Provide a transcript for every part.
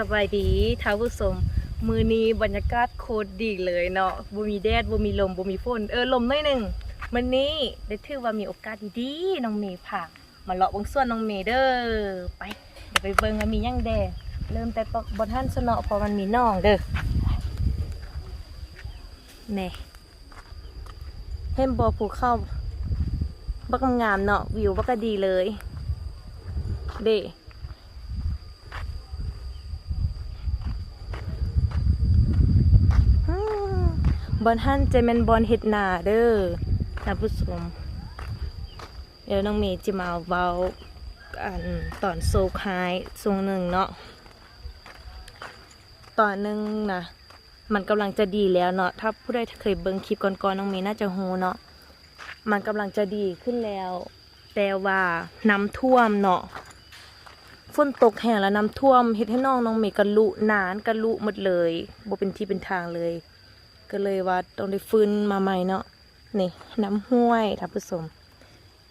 สบายดีท้าวผู้ชมมือนี้บรรยากาศโคตรดีเลยเนาะบ่มีแดดบ่มีลมบ่มีฝนเออลมหน่อยหนึ่งมื้อนี้ได้ถือว่ามีโอกาสดีๆน้องเมย์พามาเลาะวงส่วนน้องเมย์เด้อไปเดี๋ยวไปเบิ่งว่ามีหยังแดเริ่มแต่บ่ทันสนอเพอมันมีน้องเด้อแน่เห็นบ่ภูเขาบักงามเนาะวิวบักก็ดีเลยเด้ อืม บอลฮันจะเป็นบอลเฮ็ดนาเด้อท่านผู้ชมเดี๋ยวน้องเมย์จะมาเว้าอันตอนโซคายทรงหนึ่งเนาะตอนหนึ่งนะมันกำลังจะดีแล้วเนาะถ้าผู้ใดเคยเบิ่งคลิปก่อนๆน้องเมย์น่าจะฮู้เนาะมันกำลังจะดีขึ้นแล้ว แต่ว่าน้ำท่วมเนาะฝนตกแห้งแล้วน้ำท่วมเฮ็ดให้น้องน้องเมย์กระลุนานกระลุหมดเลยบ่เป็นที่เป็นทางเลย ก็เลยว่าต้องได้ฟื้นมาใหม่เนาะนี่น้ำห้วยท่านผู้ชม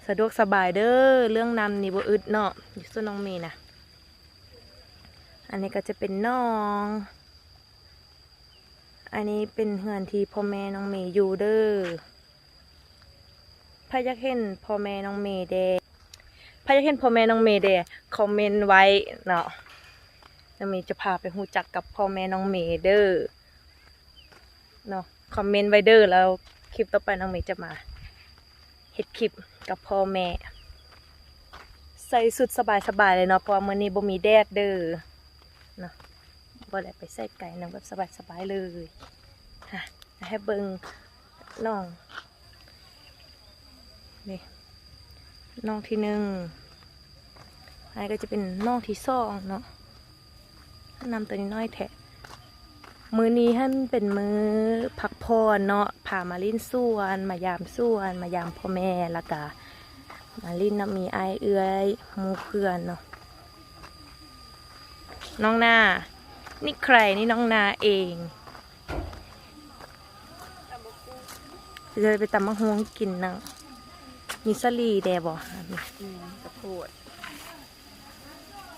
สะดวกสบายเด้อเรื่องน้ำนี่บ่อึดเนาะอยู่ส่วนน้องเมย์นะอันนี้ก็จะเป็นน้อง อันนี้เป็นเฮือนที่พ่อแม่น้องเมย์อยู่เด้อพายากเห็นพ่อแม่น้องเมย์เด้พายากเห็นพ่อแม่น้องเมย์เด้คอมเมนต์ไว้เนาะน้องเมย์จะพาไปหูจักกับพ่อแม่น้องเมย์เด้อ เนาะคอมเมนต์ไว้เด้อแล้วคลิปต่อไปน้องเมย์จะมาเฮ็ดคลิปกับพ่อแม่ ใส่สุดสบายๆเลยเนาะเพราะว่ามื้อนี้บ่มีแดดเด้อเนาะบ่ได้ไปใส่ไก่นาะแบบสบายๆเลยฮะให้เบิ่งน้องนี่น้องที่หนึ่งอันนี้ก็จะเป็นน้องที่สองเนาะน้ำตัวนี้น้อยแทะ มือนี้ให้มันเป็นมือพักผ่อนเนาะพามาลิ้นส่วน มายามส่วน มายามพ่อแม่แล้วก็มาลิ้นน้ำมีไอายเอื้อยหมูเพื่อนเนาะน้องนา นี่ใครนี่น้องนาเองจะไปตำมะฮวงกินเนาะมีสลีแดบ่มีกระโพด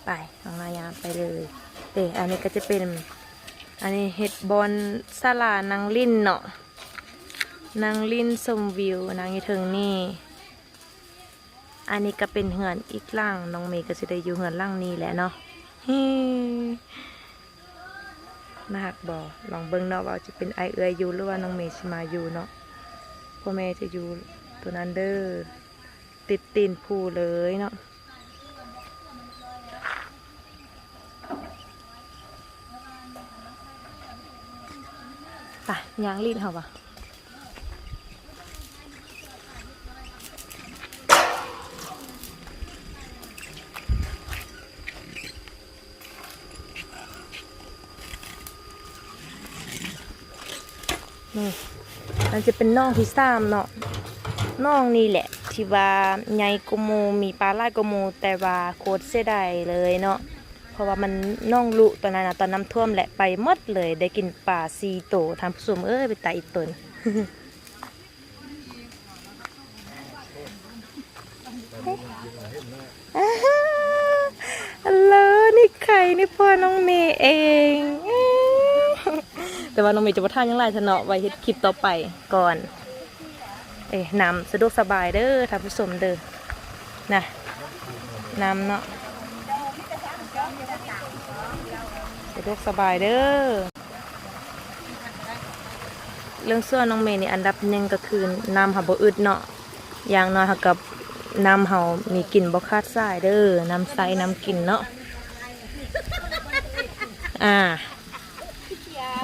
ไปน้องนายามไปเลยเอ๊ะอันนี้ก็จะเป็น อันนี้เห็ดบอลสลานางลิ้นเนาะนางลิ้นชมวิวนางอยู่เทิงนี่ อันนี้ก็เป็นเหือนอีกล่างน้องเมย์ก็จะได้อยู่เหือนล่างนี้แหละเนาะฮน่าหักบอลองเบิ่งเนาะว่าจะเป็นไอเอือยอยู่หรือว่าน้องเมย์สิมาอยู่เนาะพ่อแม่จะอยู่ตัวนั้นเด้อติดตีนผู้เลยเนาะ ยางรีดเขาปะนี่มันจะเป็นน่องที่สามเนาะน่องนี่แหละที่ว่าใหญ่กว่าหมูมีปลาลายกว่าหมูแต่ว่าโคตรเสียดายเลยเนาะ ราะว่ามันน่องลุตอนนั้นนะตอนน้ำท่วมแหละไปมดเลย ได้กินปลาซีโตทำผู้ชมเอ้ยไปตายอีกตัวหนึ่งอ่าฮะฮัลโหลนี่ใครนี่พ่อน้องเมย์เอง แต่ว่าน้องเมย์จะมาท่ายังไรชนาะไว้เฮ็ดคลิปต่อไปก่อน เอ้ยน้ำสะดวกสบายเด้อท่านผู้ชมเด้อนะน้ำเนาะ สะดวกสบายเด้อ เรื่องเสื้อน้องเมย์นี่อันดับหนึ่งก็คือน้ำหาบ่อึดเนาะ อย่างน้อยหากับน้ำเฮามีกลิ่นบ่คาดสายเด้อ น้ำใสน้ำกลิ่นเนาะ อ่า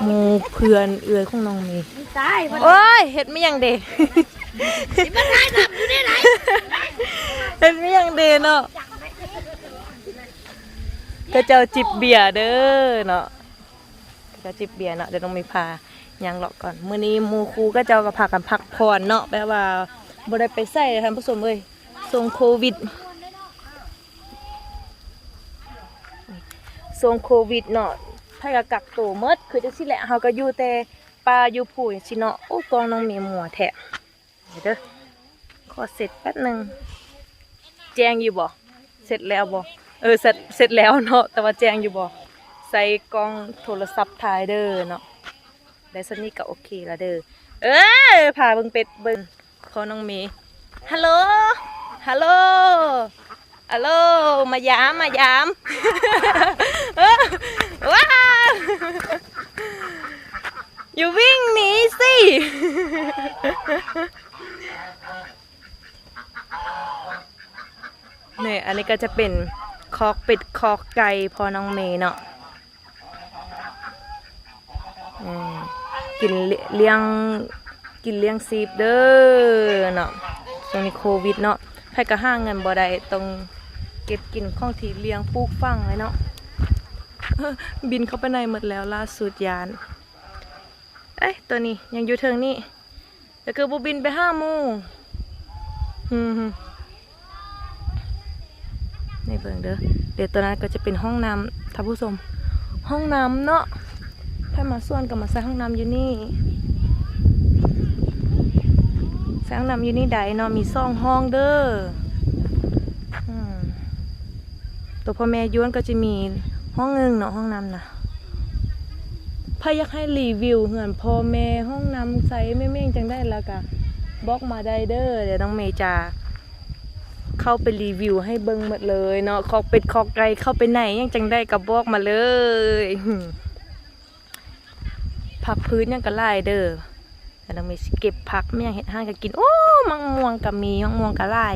หมูเพื่อนเอื้อยของน้องเมย์ตายมันโอ้ยเฮ็ดไม่ยังเดมันตายแบบอยู่ได้ไหนเฮ็ดไม่ยังเดเนาะ ก็เจ้าจิบเบียร์เด้อเนาะก็เจ้าจิบเบียร์เนาะเดี๋ยวต้องมีพายังหลอกก่อนมื้อนี้หมูครูก็เจ้าก็พากันพักผ่อนเนาะแปลว่าบ่ได้ไปใส่ท่านผู้ชมเอ้ยส่งโควิดส่งโควิดเนาะถ้าก็กักตัวหมดคือจังซี่แหละเฮาก็อยู่แต่ป่าอยู่ผู้จังซี่เนาะโอ้กองน้องมีหมัวแท้เด้อขอเสร็จแป๊บนึงแจ้งอยู่บ่เสร็จแล้วบ่ เออเสร็จเสร็จแล้วเนาะแต่ว่าแจ้งอยู่บ่ใส่กล้องโทรศัพท์ถ่ายเด้อเนาะได้สนี่ก็โอเคละเด้อเออพาเบิ่งเป็ดเบิ่งขอน้องเมย์ฮัลโหลฮัลโหลฮัลโหลมายามมายามออว้าวอยู่วิ่งหนีสิเนี่ยอันนี้ก็จะเป็น คอกเป็ดคอกไก่พอน้องเมย์เนาะกินเลี้ยงกินเลี้ยงซีบเด้อเนาะช่วงนี้โควิดเนาะใครก็ห้างเงินบ่ได้ต้องเก็บกินข้องที่เลี้ยงปลูกฟังไว้เนาะบินเข้าไปในหมดแล้วล่าสุดยาน เอ้ยตัวนี้ยังอยู่เทิงนี่แต่คือบุบินไปห้าโมงฮึมฮึม ในเบิ่งเด้อเดี๋ยวตัวนั้นก็จะเป็นห้องน้ำท่านผู้ชมห้องน้ำเนาะถ้ามาส่วนก็มาใส่ห้องน้ำอยู่นี่ใส่ห้องน้ำอยู่นี่ใดเนาะมีซ่องห้องเด้อตัวพ่อแม่ย้วนก็จะมีห้องหนึงเนาะห้องน้ำนะพาอยากให้รีวิวเหือนพ่อแม่ห้องน้ำใส่แม่เม่งจังได้แล้วก็บล็อกมาได้เด้อเดี๋ยวน้องเมย์จะ เข้าไปรีวิวให้เบิ่งหมดเลยเนาะคอกเป็ดคอกไก่เข้าไปไหนยังจังได้กับบอกมาเลยผักพื้นยังกระไล่เด้อแต่เรามีสิเก็บผักไม่ยากเห็ดห้างก็กิน โอ้มังม่วงกับมีมังม่วงกระไล่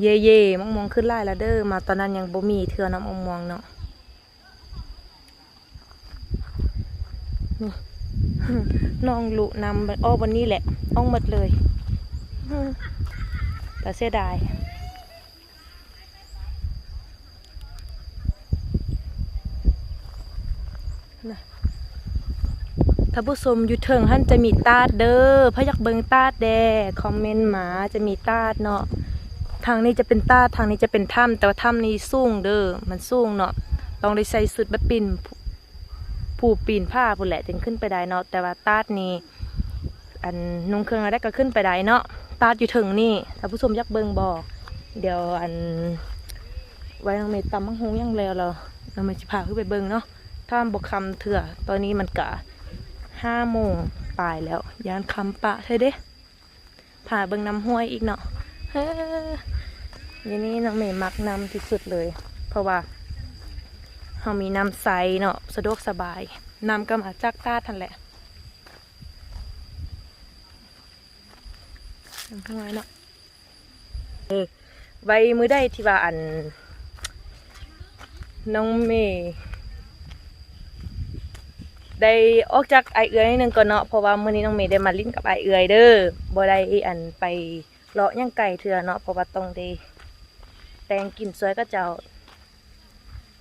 เย่เย่มังม่วงขึ้นไล่แล้วเด้อมาตอนนั้นยังบ่มีเทือน้ำมังม่วงเนาะนี่น้องลุนำอ้อวันนี้แหละอ้องหมดเลยแต่เสียดาย ถ้าผู้ชมอยู่เทิงท่านจะมีตาดเด้อพะยากเบิงตาดแดคอมเมนต์หมาจะมีตาดเนาะทางนี้จะเป็นตาดทางนี้จะเป็นถ้ำแต่ว่าถ้ำนี้สูงเด้อมันสูงเนาะต้องได้ใส่สุดแบบปีนผู้ปีนผ้าผู้แหละจึงขึ้นไปได้เนาะแต่ว่าตาดนี้อันนุ่งเครื่องอะไรก็ขึ้นไปได้เนาะตาดอยู่เทิงนี่ถ้าผู้ชมยากเบิงบอกเดี๋ยวอันไว้น้องเมย์ตำมังฮงยังแล้วเราน้องเมย์จะพาขึ้นไปเบิงเนาะ ถ้าบกคำเถื่อตอนนี้มันกะห้าโมงปลายแล้วยานคำปะใช่เด้ผ่าเบิงน้ำห้วยอีกเนาะเฮ้ยนี่น้องเมย์มักน้ำที่สุดเลย เพราะว่าเรามีน้ำใสเนาะสะดวกสบายน้ำก็มาจากตาทันแหละน้ำห้วยเนาะเออไว้มือได้ที่ว่าอัน น้องเมย์ ได้ออกจากไอเอือยนิดนึงก่อนเนาะเพราะว่ามื้อนี้น้องเมย์ได้มาลิ้นกับไอเอือยเด้อบ่ได้อันไปเลาะย่างไก่เถื่อเนาะเพราะว่าต้องได้แต่งกินสวยก็เจ้า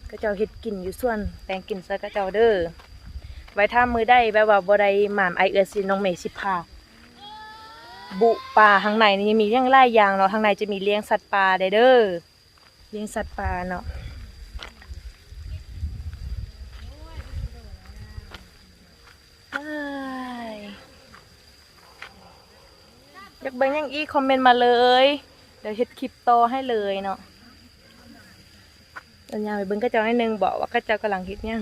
ก็เจ้าเฮ็ดกินอยู่ส่วน แต่งกินสวยก็เจ้าเด้อไว้ถ้ามือได้แบบว่าบ่ได้หมามไอเอือยสิน้องเมย์สิพาบุป่าข้างในนี่มีเลี้ยงหลายางเนาะข้างในจะมีเลี้ยงสัตว์ป่าเด้อเลี้ยงสัตว์ป่าเนาะ อยอยากเบิ่งยังอีคอมเมนต์มาเลย เดี๋ยวเฮ็ดคลิปโตอให้เลยเนาะตอนยาไปเบิ่งกระเจ้าให้นึงบอกว่ากระเจ้ากำลังเฮ็ดยัง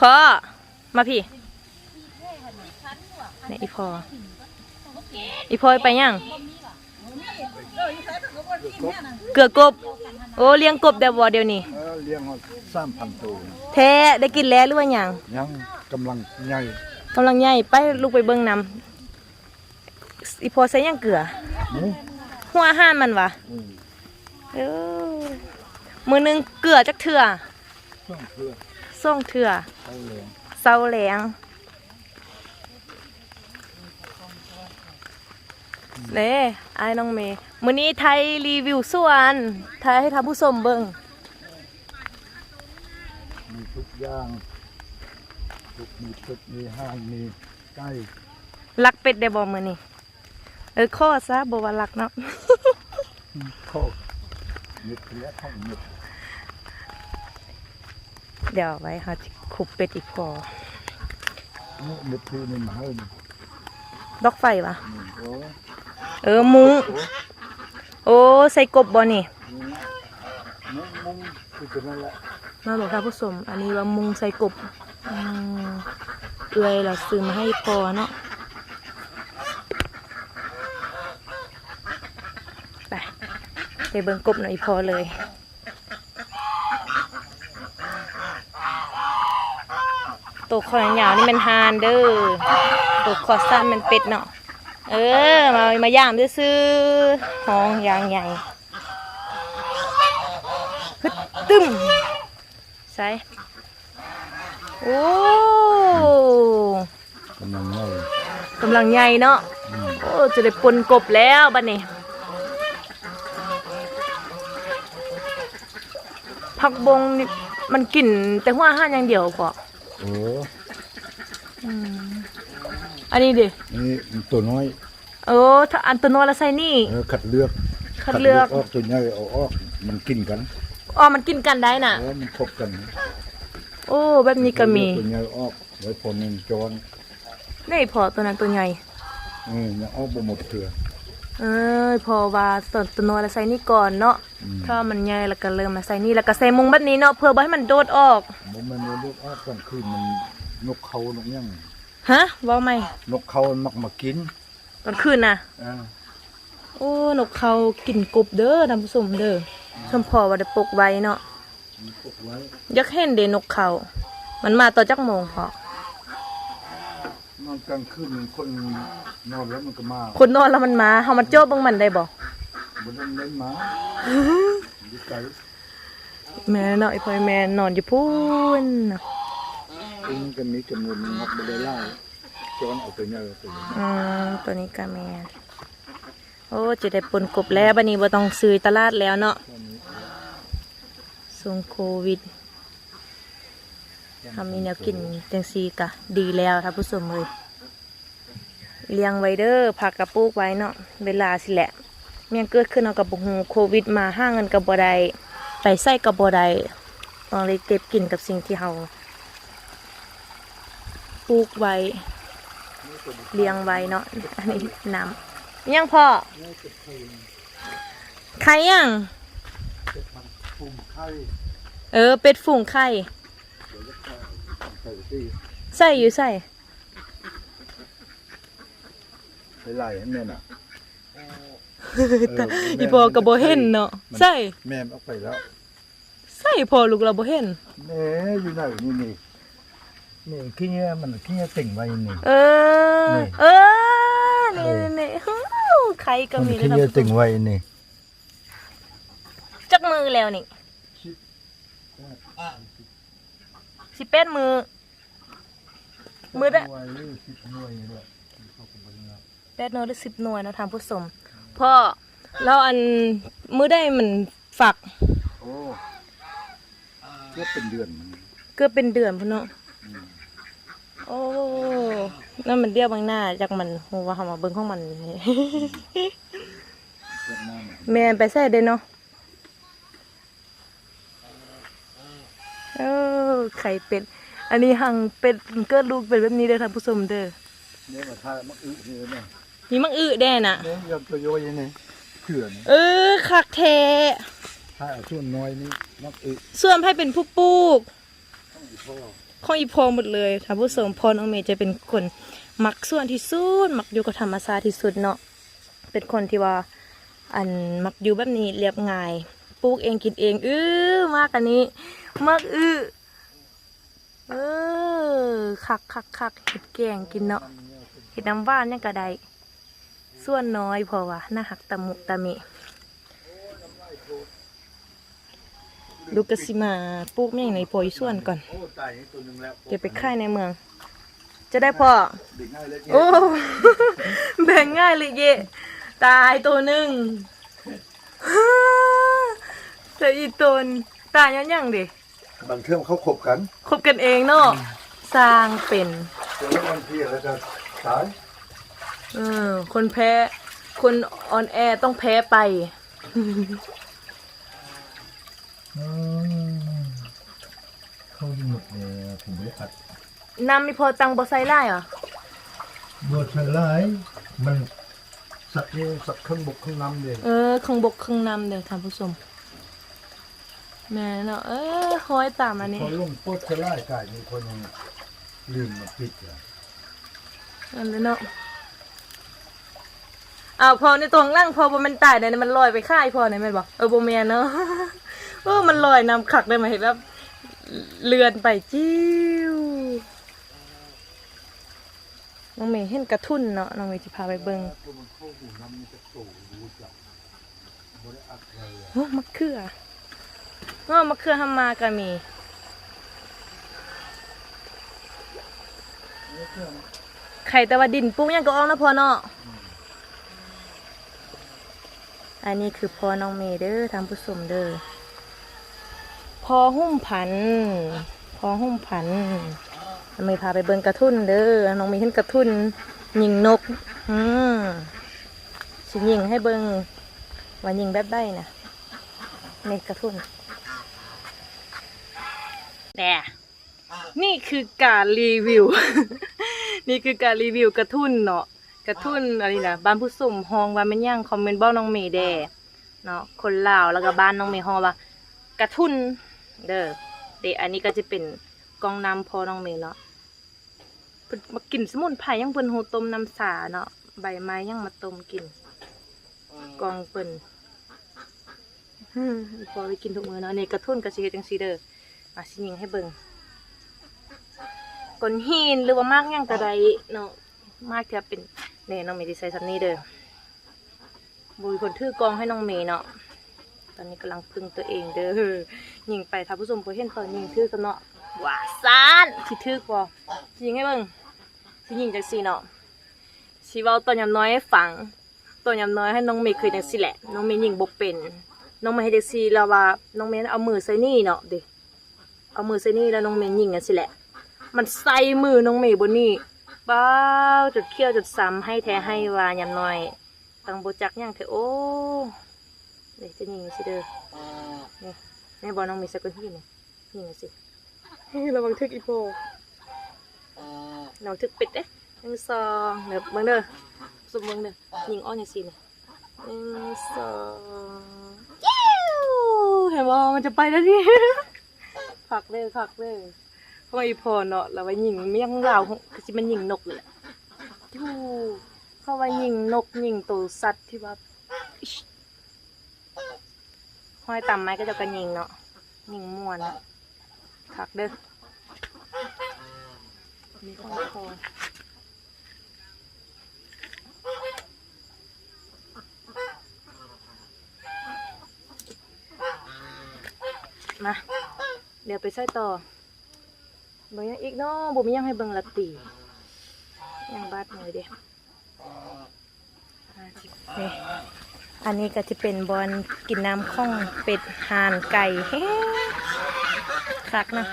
พ่อมาพี่ไหนอีพ่ออีพ่อไปยังเกือกกบ โอ้เลี้ยงกบได้บ่เดี๋ยวนี้เออเลี้ยงมาสามพันตัวนะแท้ได้กินแล้วหรือว่าหยังยังกำลังใหญ่กำลังใหญ่ไปลูกไปเบิ่งนำอีพอใส่หยังเกลือ หมูหัวอาหารมันวะอืมเออมือหนึงเกลือจักเถื่อเครื่องเพื่อส่งเถื่อ เขาเลี้ยงเศร้าแหลง เด้ไอ้ายน้องเมย์มื้อนี้ไทยรีวิวสวนไทยให้ท่านผู้ชมเบิ่งมีทุกอย่างทุกมีตึกมีห้างมีใกล้ลักเป็ดได้บ่มื้อนี้เออข้อซะบ่ว่าลักเนาะโคกมีเลี้ยงห้องมีเดี๋ยวไว้เฮาสิขุบเป็ดอีกพอนี่มีที่นี่มาให้นี่ดอกไฟวะโอ้ เออมุ้งโอ้ใส่กบบ่นี่มุ้งมุ้งคือตัวนั้นแหละมาบอกท่านผู้ชมอันนี้ว่ามุงใส่กบอืมเอื่อยเราซื้อมาให้พอเนาะไปไปเบิ่งกบหน่อยพอเลยตัวคอยาวนี่มันฮานเด้อตัวคอสั้นมันเป็ดเนาะ เออ มา มาย่างด้วยซื้อห้องยางใหญ่ฮึดตึ้มใส่โอ้กำลังเงากำลังใหญ่เนาะอืมโอ้จะได้ปนกบแล้วบัดนี้ผักบงนี่มันกลิ่นแต่หัวอาหารอย่างเดียวพอโอ้อั นนี้ดินี่ตัวน้อย เออถ้าอันตัวน้อยแล้วใส่นี่ เออขัดเลือกคัดเลือกออกตัวใหญ่เอาออก มันกินกันอ๋อมันกินกันได้น่ะเพราะมันคบกัน โอ้แบบนี้ก็มีตัวใหญ่ออกไว้พอมันจอนนี่พอตัวนั้นตัวใหญ่เออยังออกบ่หมดเถื่อเออพอว่าตัวตัวน้อยแล้วใส่นี่ก่อนเนาะอืมถ้ามันใหญ่แล้วก็เริ่มมาใส่นี่แล้วก็ใส่มุงแบบนี้เนาะเพื่อบ่ให้มันโดดออกบ่แมันเลือกออกกลางคืนมันนกเขานกหยัง ฮะเว่าไหมนกเขามันมักมากินตอนคืนน่ะอ่าโอ้นกเขากินกบเด้อท่านผู้ชมเด้อชมพอว่าได้ปลูกไว้เนาะมันปลูกไว้อยากเห็นเด้นกเขา มันมาต่อจักโมงพอนอนกลางคืนคนนอนแล้วมันก็มาคนนอนแล้วมันมาเฮามันโจ้เบิ่งมันได้บ่บ่ได้เล่นหมาดีใจ แม่เนาะไอ้พ่อยแม่นอนอยู่พูนน่ะ เองก็มีจำนวนงับบ่ได้ล่าจอนเอาตัวใหญ่เอตัวอืมตัวนี้ก็แม่นโอ้จะได้ปนกบแล้วบัดนี้บ่ต้องซื้อตลาดแล้วเนาะสงโควิดทำมีแนวกินจังซีกะ ดีแล้วท่านผู้ชมเลยเลี้ยงไว้เด้อผักกระปุกไว้เนาะเวลาสิแหละเมียงเกิดขึ้นเอากับบุหูโควิดมาห้างเงินกับบ่ได้ไปใส่กับบ่ได้ต้องเลยเก็บกินกับสิ่งที่เฮา ปลูกไว้เลี้ยงไว้เนาะอันนี้น้ำยังพ่อไข่ยังปุ่มไข่เออ เป็ดฝูงไข่ใส่ที่ใส่อยู่ใส่ไปไล่ให้แม่น่ะแต่อีพอก็บ่เห็นเนาะใส่แม่มันเอาไปแล้ว ใส่พอลูกเราบ่เห็นแม่อยู่ไหนนี่นี่ นี่ขี้เงี้ยมันขี้เงี้ยติ่งไว้นี่ เออ นี่ เออ นี่นี่ฮู้ไข่ก็มันมีขี้นะเงี้ยติ่งไว้นี่จักมือแล้วนี่สิเป็ดมือ มือได้หน่วยหรือสิบหน่วยด้วยเขาก็บ่ได้นับแปดหน่วยหรือสิบหน่วยเนาะทางผู้ชมพ่อเราอันมือได้มันฝักโอ้ก็เป็นเดือนมันเกือบเป็นเดือนพุ่นเนาะ โอ้นั่นมันเรียกบางหน้าจากมันหัวาเขามาเบิ่งของมันเดือนหน้ามันแม่นไปใส่เด้เนาะเออไข่เป็ด อันนี้หังเป็ดมันเกิดลูกเป็นแบบนี้เด้อท่านผู้ชมเด้อเนี่ยมาทายมักอึนี่นะมีมังอึแด่น่ะเนี่ยยำตัวโยยนี่เขื่อนเออคักแท้ถ้าเอาส่วนน้อยนี่มักอึส่วนให้เป็นผู้ปลูกต้องอีพ่อ ของอีพอหมดเลยท่านผู้ชมพอน้องเมย์จะเป็นคนมักส่วนที่สุดมักอยู่กับธรรมชาติที่สุดเนาะเป็นคนที่ว่าอันมักอยู่แบบนี้เรียบง่ายปลูกเองกินเองอื้อมากอันนี้มักอื้อเออคักคักคักเห็ดแกงกินเนาะเห็ดน้ำหวานยังกระไดส่วนน้อยพอว่าหน้าหักตะมุตะมิ ลูกกะสิมาปลูกแม่งในปอยส่วนก่อนโอ้ตายนี่ตัวหนึงแล้วเดี๋ยวไปค่ายในเมือง จะได้พอเด็กง่ายเลยโอ้แบ่งง่ายเลยเย่ตายตัวหนึ่งแต่อีตนตายยังยังดิบางเทื่อเขาขบกันคบกันเองเนาะสร้างเป็นเดี๋ยววันพี่แล้วจะตายเออคนแพ้ คนออนแอร์ต้องแพ้ไป เขาหมดเลยผมไม่อัดน้ำมีพอตังบอไซไล่เหรอบวชใส่ร้ายมันสักนี่สักเครื่องบกเครื่องน้ำเลยเออเครื่องบกเครื่องน้ำเดี๋ยวท่านผู้ชมแม่เนาะเออห้อยตามอันนี้พอลุ่มโปดทลายกายมีคนยังลืมมาปิดอะอันนี้เนาะอ้าวพอในตัวข้างล่างพอบ่มันตายเนี่ยมันลอยไปค่ายพอเนี่ยแม่นบ่เออบ่แม่นเนาะเออมันลอยนำขักได้มเห็นแบบเลือนไปจิ้วน้องเมย์เห็นกระทุ่นเนาะน้องเมย์จะพาไปเบิ่งตัวมันเข้าหูน้ำมันจะโอ้มะเขือโอ้มะเขือทำมาก็มีไข่แต่ว่าดินปรุงยังก็ออกนะพอเนาะอันนี้คือพอน้องเมย์เด้อทำผู้สมเด้อ พอหุ้มผัน พอหุ้มผันน้องเมย์พาไปเบิ่งกระทุ่นเด้อน้องเมย์เห็นกระทุ่นยิงนก อืมสิยิงให้เบิ่งว่ายิงแบบได้นะนี่กระทุ่นแด่นี่คือการรีวิว นี่คือการรีวิวกระทุ่นเนาะกระทุ่นอะไรนะบ้านผู้สุ่มฮองว่ามันย่างคอมเมนต์บอกน้องเมย์แดเนาะคนลาวแล้วก็บ้านน้องเมย์ฮองว่ากระทุ่น เด้อเดะอันนี้ก็จะเป็นกองน้ำพอน้องเมย์เนาะเพิ่นมากินสมุนไพรยังเพิ่นโหต้มน้ำสาเนาะใบไม้ยังมาต้มกิน กองเพิ่นพอไปกินทุกมื้อเนาะนนี้กระทุ่นก็สิเฮ็ดจังซีเด้ออะสิยิงให้เบิ่งก้อนหินหรือว่ามากยังก็ได้เนาะมากที่เป็นเนี่ยน้องเมย์ดีไซน์ซันนี่เด้อบุยคนถือกองให้น้องเมย์เนาะตอนนี้กำลังพึ่งตัวเองเด้อ ยิงไปท่านผู้ชมพอเห็นตอนยิงถือกันเนาะว่าซานสิถือกบ่สิยิงให้เบิ่งสิยิงจังซี่เนาะสิเว้าตอนยามน้อยให้ฟังตอนยามน้อยให้น้องเมย์เคยจังซี่แหละ น้องเมย์ยิงบ่เป็น น้องเมย์ให้จังซี่แล้วว่าน้องเมย์เอามือใส่นี่เนาะเด้เอามือใส่นี่แล้วน้องเมย์ยิงจังซี่แหละ มันใส่มือน้องเมย์บนนี่บ้าวจุดเขี้ยวจุดซ้ำให้แท้ให้วายำน้อยตังโบจักย่างเถอะโอ้เดี๋ยวจะยิงสิเด้อนี่ แม่บอน้องมีสักคนที่นี่ยิงสิเฮ้ยระวังทึกอีโพระวังทึกเป็ดเด้หนึ่งสองเดี๋ยวเบิ่งเด้อสมเบิ่งเด้อยิงอ้อนอย่างสิเนี่ยหนึ่งสองยิ้วเห็นบ่มันจะไปแล้วนี่ผักเลยผักเลยเพราะว่าอีพอเนาะแล้วว่ายิงเมี่ยงลาวคือสิมันยิงนกเลยแหละทูเขาว่ายิงนกยิงตัวสัตว์ที่ว่าอิ๊ช ห้อยต่ำไม้ก็จะกันยิงเนาะยิงม่วนเนาะคักเด้อมีข้างคอมา เดี๋ยวไปใส่ต่อเบิ่งยังอีกเนาะบ่มียังให้เบิ่งละตียังบาดหน่อยเด้นี่ อันนี้ก็จะเป็นบอลกินน้ำข้องเป็ดห่านไก่เฮ้คักนะ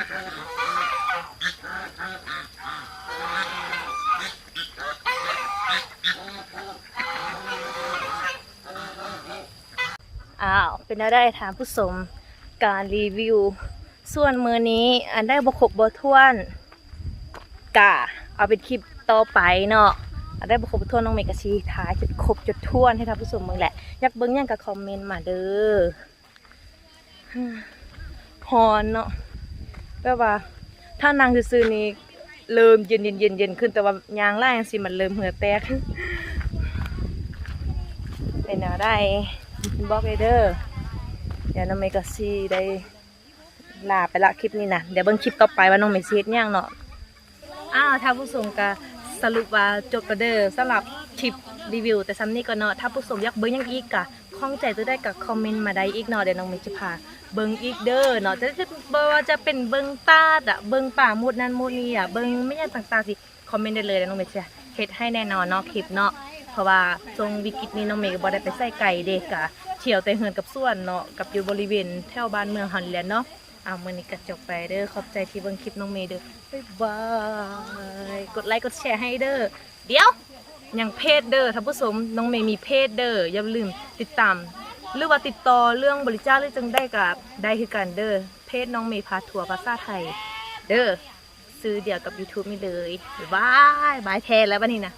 อ้าว เป็นอะไรถามผู้ชมการรีวิว ส่วนมือนี้อันได้บกบบทวนกะเอาเป็นคลิปต่อไปเนาะ ได้บกครบบท้วนน้องเมกะชีท้ายจุดครบจุดท้วนให้ท่านผู้ชมมึงแหละ อยากเบิ้งยังกับคอมเมนต์มาเด้อฮึ่มฮอนเนาะแบบว่า ถ้านางซื่อนี้เริ่มเย็นเย็นเย็นเย็นขึ้นแต่ว่ายางล่างสิมันเริ่มเหือแตก เป็นแนวได้บอกเลยเด้อเดี๋ยวน้องเมกะซีได้ลาไปละคลิปนี้นะเดี๋ยวเบิ่งคลิปต่อไปว่าน้องเมซีเฮ็ดยังเนาะอ้าวถ้าผู้ชมก็ สรุปว่าจบแล้วเด้อสำหรับคลิปรีวิว แต่ซ้ำนี้ก็เนาะถ้าผู้ชมอยากเบิ่งยังอีกก็ข้องใจตัวได้ก็คอมเมนต์มาได้อีกเนาะเดี๋ยวน้องเมจะพาเบิ่งอีกเด้อเนาะจะจะว่าจะเป็นเบิ่งตาดอะเบิ่งป่ามุดนั่นมุดนี่อะเบิ่งไม่ยังต่างๆสิคอมเมนต์ได้เลยเดี๋ยวน้องเมจะเฮ็ดให้แน่นอนเนาะคลิปเนาะเพราะว่าทรงวิกฤตนี้น้องเมย์ก็บ่ได้ไปใส่ไก่เด็กกะเที่ยวแต่เฮือนกับส่วนเนาะกับอยู่บริเวณแถวบ้านเมืองหันแหละเนาะ เอามือนี้ก็จบไปเด้อขอบใจที่เบิ่งคลิปน้องเมย์เด้อบ๊ายบายกดไลค์กดแชร์ให้เด้อเดี๋ยวอยังเพจเด้อท่านผู้ชมน้องเมย์มีเพจเด้ออย่าลืมติดตามหรือว่าติดต่อเรื่องบริจาคหรือจังได้กับได้คือกันเด้อเพจน้องเมย์พาทัวร์ภาษาไทย เด้อซื้อเดียวกับ YouTube นี่เลยบ๊ายบายบายแทนแล้ววันนี้นะ